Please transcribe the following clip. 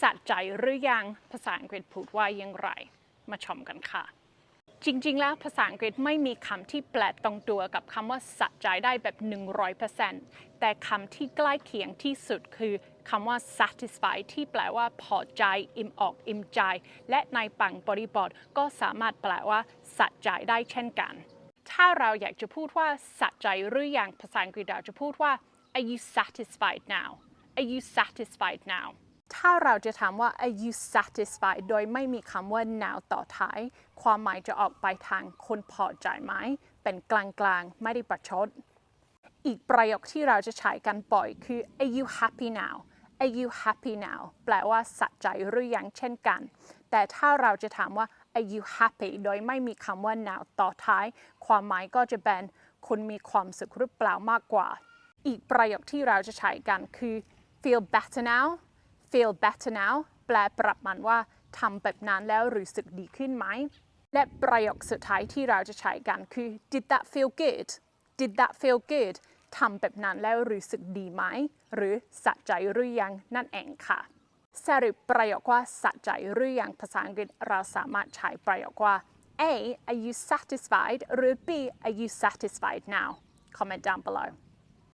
สะใจหรือยังภาษาอังกฤษพูดว่าอย่างไร มาชมกันค่ะ จริงๆ แล้วภาษาอังกฤษไม่มีคำที่แปลตรงตัวกับคำว่าสะใจได้แบบ 100%แต่คำที่ใกล้เคียงที่สุดคือคำว่า satisfied ที่แปลว่าพอใจ อิ่มอกอิ่มใจ และในปังบริบทก็สามารถแปลว่าสะใจได้เช่นกัน ถ้าเราอยากจะพูดว่าสะใจหรือยังภาษาอังกฤษเราจะพูดว่า are you satisfied now are you satisfied now ถ้าเราจะถามว่า are you satisfied โดยไม่มีคำว่า now ต่อท้าย ความหมายจะออกไปทางคนพอใจไหม เป็นกลางๆ ไม่ได้ประชด อีกประโยคที่เราจะใช้กันบ่อยคือ are you happy now are you happy now แปลว่าสะใจหรือยังเช่นกัน แต่ถ้าเราจะถามว่า are you happy โดยไม่มีคำว่า now ต่อท้าย ความหมายก็จะเป็นคุณมีความสุขหรือเปล่ามากกว่า อีกประโยคที่เราจะใช้กันคือ feel better now feel better now แปลประมาณว่าทำแบบนั้นแล้วรู้สึกดีขึ้นไหม และประโยคสุดท้ายที่เราจะใช้กันคือ did that feel good did that feel good ทำแบบนั้นแล้วรู้สึกดีไหม หรือสะใจหรือยังนั่นเองค่ะ สรุปประโยคว่าสะใจหรือยังภาษาอังกฤษเราสามารถใช้ประโยคว่า A are you satisfied หรือ B are you satisfied now comment down below